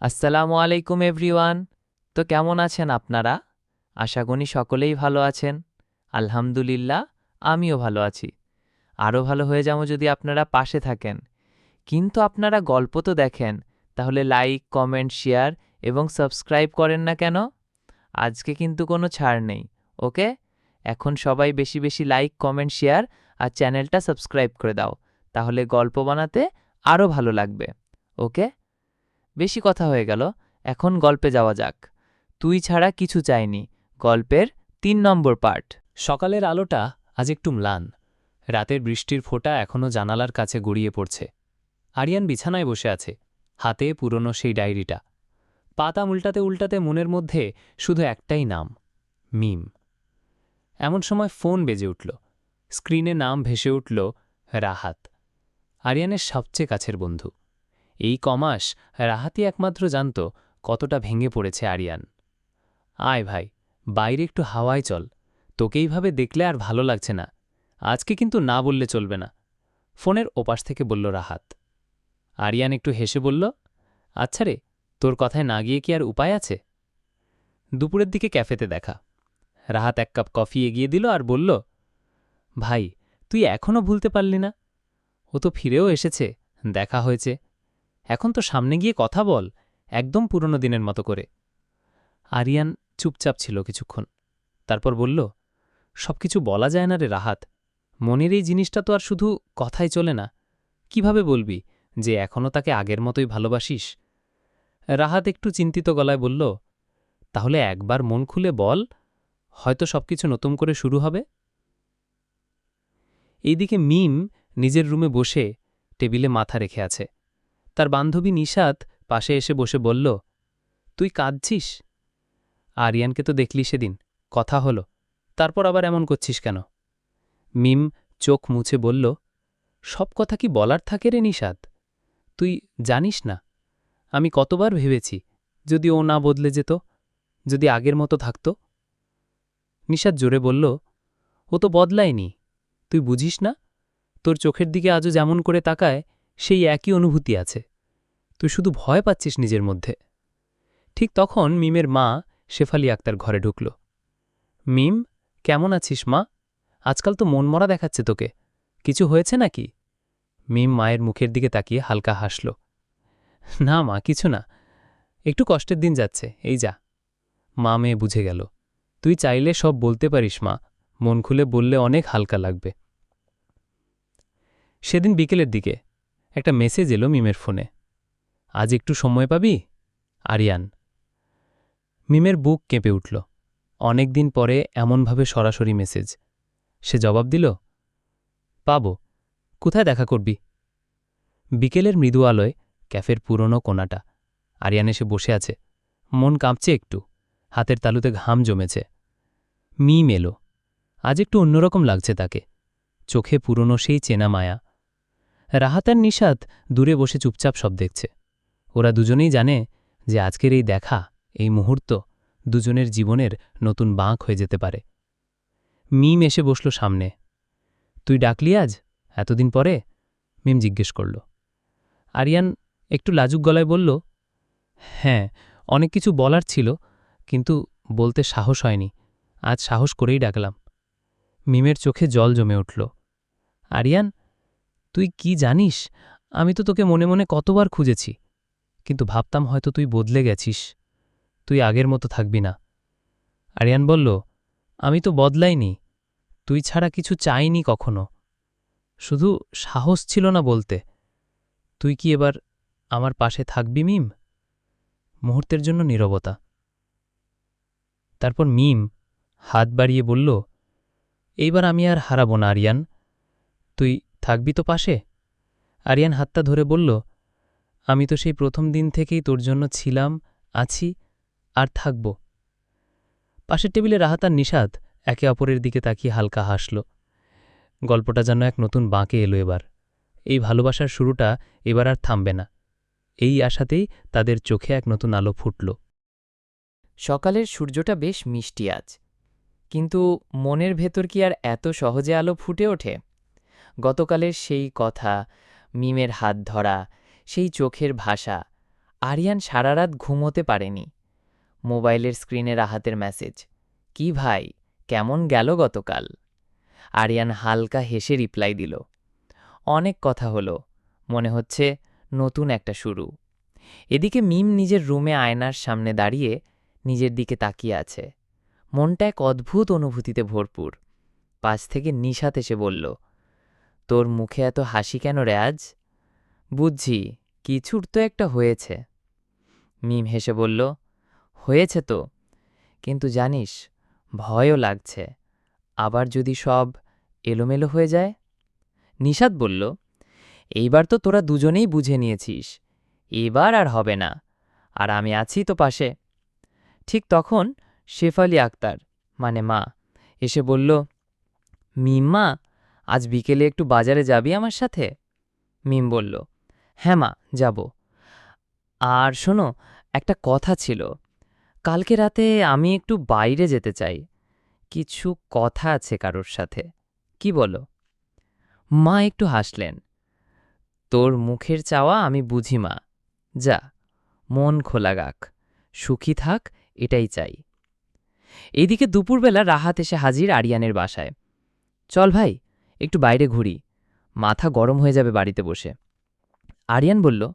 আসসালামু আলাইকুম এভরিওয়ান। তো কেমন আছেন আপনারা? আশা করি সকলেই ভালো আছেন। আলহামদুলিল্লাহ, আমিও ভালো আছি। আরও ভালো হয়ে যাব যদি আপনারা পাশে থাকেন। কিন্তু আপনারা গল্প তো দেখেন, তাহলে লাইক, কমেন্ট, শেয়ার এবং সাবস্ক্রাইব করেন না কেন? আজকে কিন্তু কোনো ছাড় নেই, ওকে? এখন সবাই বেশি বেশি লাইক, কমেন্ট, শেয়ার আর চ্যানেলটা সাবস্ক্রাইব করে দাও, তাহলে গল্প বানাতে আরও ভালো লাগবে, ওকে? বেশি কথা হয়ে গেল, এখন গল্পে যাওয়া যাক। তুই ছাড়া কিছু চাইনি, গল্পের তিন নম্বর পার্ট। সকালের আলোটা আজ একটু ম্লান। রাতের বৃষ্টির ফোঁটা এখনও জানালার কাছে গড়িয়ে পড়ছে। আরিয়ান বিছানায় বসে আছে, হাতে পুরনো সেই ডায়েরিটা। পাতা উল্টাতে উল্টাতে মনের মধ্যে শুধু একটাই নাম, মিম। এমন সময় ফোন বেজে উঠল। স্ক্রিনে নাম ভেসে উঠল রাহাত, আরিয়ানের সবচেয়ে কাছের বন্ধু। এই কমাস রাহাতই একমাত্র জানত কতটা ভেঙে পড়েছে আরিয়ান। আয় ভাই, বাইরে একটু হাওয়ায় চল, তোকে এইভাবে দেখলে আর ভালো লাগছে না, আজকে কিন্তু না বললে চলবে না। ফোনের ওপাশ থেকে বলল রাহাত। আরিয়ান একটু হেসে বলল আচ্ছা রে, তোর কথায় না গিয়ে কি আর উপায় আছে? দুপুরের দিকে ক্যাফেতে দেখা। রাহাত এক কাপ কফি এগিয়ে দিল আর বলল, ভাই, তুই এখনও ভুলতে পারলি না? ও তো ফিরেও এসেছে, দেখা হয়েছে। এখন তো সামনে গিয়ে কথা বল, একদম পুরনো দিনের মতো করে। আরিয়ান চুপচাপ ছিল কিছুক্ষণ। তারপর বলল সব কিছু বলা যায় না রে রাহাত। মনের এই জিনিসটা তো আর শুধু কথাই চলে না। কীভাবে বলবি যে এখনও তাকে আগের মতোই ভালোবাসিস? রাহাত একটু চিন্তিত গলায় বলল, তাহলে একবার মন খুলে বল, হয়তো সবকিছু নতুন করে শুরু হবে। এইদিকে মিম নিজের রুমে বসে টেবিলে মাথা রেখে আছে। তার বান্ধবী নিশাত পাশে এসে বসে বলল, তুই কাঁদছিস? আরিয়ানকে তো দেখলি সেদিন, কথা হলো, তারপর আবার এমন করছিস কেন? মিম চোখ মুছে বলল, সব কথা কি বলার থাকে রে নিষাদ তুই জানিস না, আমি কতবার ভেবেছি যদি ও না বদলে যেত, যদি আগের মতো থাকত? নিষাদ জোরে বলল, ও তো বদলায়নি, তুই বুঝিস না? তোর চোখের দিকে আজও যেমন করে তাকায় সেই একই অনুভূতি আছে। তুই শুধু ভয় পাচ্ছিস নিজের মধ্যে। ঠিক তখন মিমের মা শেফালি আক্তার ঘরে ঢুকল। মিম, কেমন আছিস মা? আজকাল তো মনমরা দেখাচ্ছে তোকে। কিছু হয়েছে নাকি? মিম মায়ের মুখের দিকে তাকিয়ে হালকা হাসল। না মা, কিছু না। একটু কষ্টের দিন যাচ্ছে, এই যা। মা মেয়ে বুঝে গেল। তুই চাইলে সব বলতে পারিস মা। মন খুলে বললে অনেক হালকা লাগবে। সেদিন বিকেলের দিকে একটা মেসেজ এলো মিমের ফোনে। আজ একটু সময় পাবি? আরিয়ান। মিমের বুক কেঁপে উঠল। অনেক দিন পরে এমনভাবে সরাসরি মেসেজ। সে জবাব দিল, পাব। কোথায় দেখা করবি? বিকেলের মৃদু আলোয় ক্যাফের পুরনো কোনাটা। আরিয়ান এসে বসে আছে। মন কাঁপছে একটু। হাতের তালুতে ঘাম জমেছে। মিম এলো। আজ একটু অন্যরকম লাগছে তাকে। চোখে পুরনো সেই চেনা মায়া। রাহাতার নিষাদ দূরে বসে চুপচাপ সব দেখছে। ওরা দুজনেই জানে যে আজকের এই দেখা, এই মুহূর্ত দুজনের জীবনের নতুন বাঁক হয়ে যেতে পারে। মিম এসে বসল সামনে। তুই ডাকলি আজ? এতদিন পরে? মিম জিজ্ঞেস করল। আরিয়ান একটু লাজুক গলায় বলল হ্যাঁ অনেক কিছু বলার ছিল, কিন্তু বলতে সাহস হয়নি। আজ সাহস করেই ডাকলাম। মিমের চোখে জল জমে উঠল। আরিয়ান তুই কি জানিস? আমি তো তোকে মনে মনে কতবার খুঁজেছি। কিন্তু ভাবতাম হয়তো তুই বদলে গেছিস। তুই আগের মতো থাকবি না। আরিয়ান বলল, আমি তো বদলাইনি। তুই ছাড়া কিছু চাইনি কখনো। শুধু সাহস ছিল না বলতে। তুই কি এবার আমার পাশে থাকবি, মিম? মুহূর্তের জন্য নীরবতা। তারপর মিম হাত বাড়িয়ে বলল, এইবার আমি আর হারাব না, আরিয়ান। তুই থাকবি তো পাশে? আরিয়ান হাতটা ধরে বলল, আমি তো সেই প্রথম দিন থেকেই তোর জন্য ছিলাম, আছি আর থাকব। পাশের টেবিলে রাহাতার নিষাদ একে অপরের দিকে তাকিয়ে হালকা হাসল। গল্পটা যেন এক নতুন বাঁকে এলো এবার। এই ভালোবাসার শুরুটা এবার আর থামবে না। এই আশাতেই তাদের চোখে এক নতুন আলো ফুটল। সকালের সূর্যটা বেশ মিষ্টি আজ। কিন্তু মনের ভেতর কি আর এত সহজে আলো ফুটে ওঠে? গতকালের সেই কথা, মিমের হাত ধরা, সেই চোখের ভাষা, আরিয়ান সারা রাত ঘুমোতে পারেনি। মোবাইলের স্ক্রিনে রাহাতের মেসেজ, কি ভাই, কেমন গেল গতকাল? আরিয়ান হালকা হেসে রিপ্লাই দিল। অনেক কথা হলো, মনে হচ্ছে নতুন একটা শুরু। এদিকে মিম নিজের রুমে আয়নার সামনে দাঁড়িয়ে নিজের দিকে তাকিয়ে আছে। মনটা এক অদ্ভুত অনুভূতিতে ভরপুর। পাশ থেকে নিশাত এসে বলল তোর মুখে এত হাসি কেন রে আজ? বুঝছি, কিছুর তো একটা হয়েছে। মিম হেসে বলল, হয়েছে তো, কিন্তু জানিস, ভয়ও লাগছে। আবার যদি সব এলোমেলো হয়ে যায়? নিষাদ বলল, এইবার তো তোরা দুজনেই বুঝে নিয়েছিস, এবার আর হবে না, আর আমি আছি তো পাশে। ঠিক তখন শেফালি আক্তার মানে মা, এসে বলল, মিম্মা আজ বিকেলে একটু বাজারে যাবি আমার সাথে? মিম বলল হ্যাঁ মা, যাব। আর শোনো, একটা কথা ছিল। কালকে রাতে আমি একটু বাইরে যেতে চাই। কিছু কথা আছে কারোর সাথে। কি বলো? মা একটু হাসলেন। তোর মুখের চাওয়া আমি বুঝি মা। যা, মন খোলা গাক সুখী থাক, এটাই চাই। এদিকে দুপুরবেলা রাহাত এসে হাজির আরিয়ানের বাসায়। চল ভাই একটু বাইরে ঘুরি। মাথা গরম হয়ে যাবে বাড়িতে বসে। আরিয়ান বলল,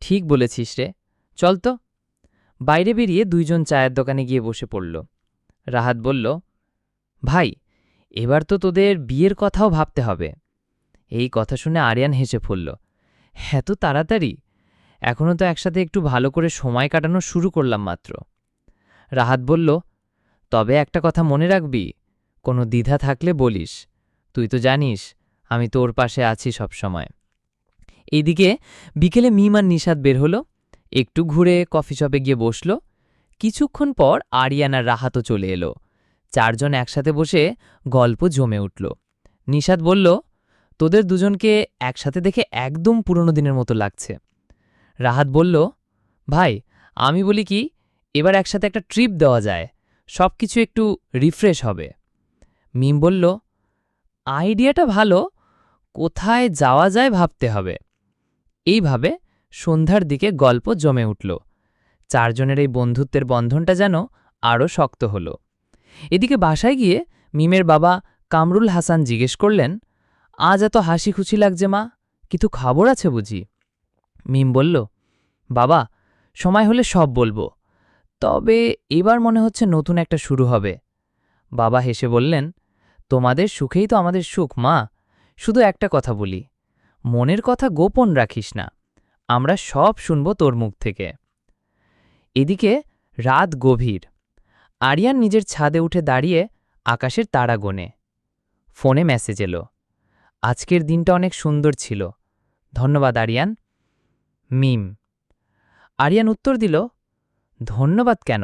ঠিক বলেছিস রে। চল তো। বাইরে বেরিয়ে দুইজন চায়ের দোকানে গিয়ে বসে পড়ল। রাহাত বলল, ভাই, এবার তো তোদের বিয়ের কথাও ভাবতে হবে। এই কথা শুনে আরিয়ান হেসে ফুলল হ্যাঁ তো তাড়াতাড়ি। এখনও তো একসাথে একটু ভালো করে সময় কাটানো শুরু করলাম মাত্র। রাহাত বলল, তবে একটা কথা মনে রাখবি, কোনো দ্বিধা থাকলে বলিস। তুই তো জানিস, আমি তোর পাশে আছি সব সময়। এইদিকে বিকেলে মিম আর নিষাদ বের হলো, একটু ঘুরে কফি শপে গিয়ে বসল। কিছুক্ষণ পর আরিয়ান আর রাহাতও চলে এলো। চারজন একসাথে বসে গল্প জমে উঠল। নিষাদ বলল, তোদের দুজনকে একসাথে দেখে একদম পুরনো দিনের মতো লাগছে। রাহাত বলল, ভাই, আমি বলি কি, এবার একসাথে একটা ট্রিপ দেওয়া যায়। সব কিছু একটু রিফ্রেশ হবে। মিম বলল আইডিয়াটা ভালো, কোথায় যাওয়া যায় ভাবতে হবে। এইভাবে সন্ধ্যার দিকে গল্প জমে উঠল। চারজনের এই বন্ধুত্বের বন্ধনটা যেন আরও শক্ত হল। এদিকে বাসায় গিয়ে মিমের বাবা কামরুল হাসান জিজ্ঞেস করলেন, আজ এত হাসি খুশি লাগছে মা, কিছু খবর আছে বুঝি? মিম বলল, বাবা, সময় হলে সব বলব, তবে এবার মনে হচ্ছে নতুন একটা শুরু হবে। বাবা হেসে বললেন তোমাদের সুখেই তো আমাদের সুখ, মা। শুধু একটা কথা বলি। মনের কথা গোপন রাখিস না। আমরা সব শুনব তোর মুখ থেকে। এদিকে রাত গভীর। আরিয়ান নিজের ছাদে উঠে দাঁড়িয়ে আকাশের তারা গোনে। ফোনে মেসেজ এলো। আজকের দিনটা অনেক সুন্দর ছিল। ধন্যবাদ, আরিয়ান। মিম। আরিয়ান উত্তর দিল, ধন্যবাদ কেন?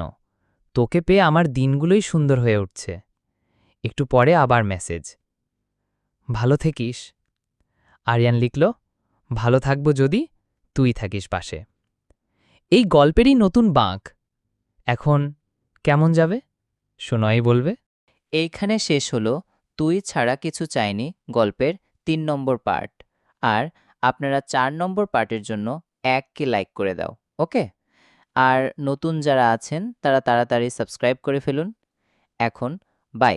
তোকে পেয়ে আমার দিনগুলোই সুন্দর হয়ে উঠছে। একটু পরে আবার মেসেজ। ভালো থাকিস। আরিয়ান লিখল, ভালো থাকব যদি তুই থাকিস পাশে। এই গল্পেরই নতুন বাঁক। এখন কেমন যাবে? শোনই বলবে, এইখানে শেষ হলো, তুই ছাড়া কিছু চাইনি গল্পের তিন নম্বর পার্ট। আর আপনারা চার নম্বর পার্টের জন্য এককে লাইক করে দাও, ওকে? আর নতুন যারা আছেন, তারা তাড়াতাড়ি সাবস্ক্রাইব করে ফেলুন। এখন বাই।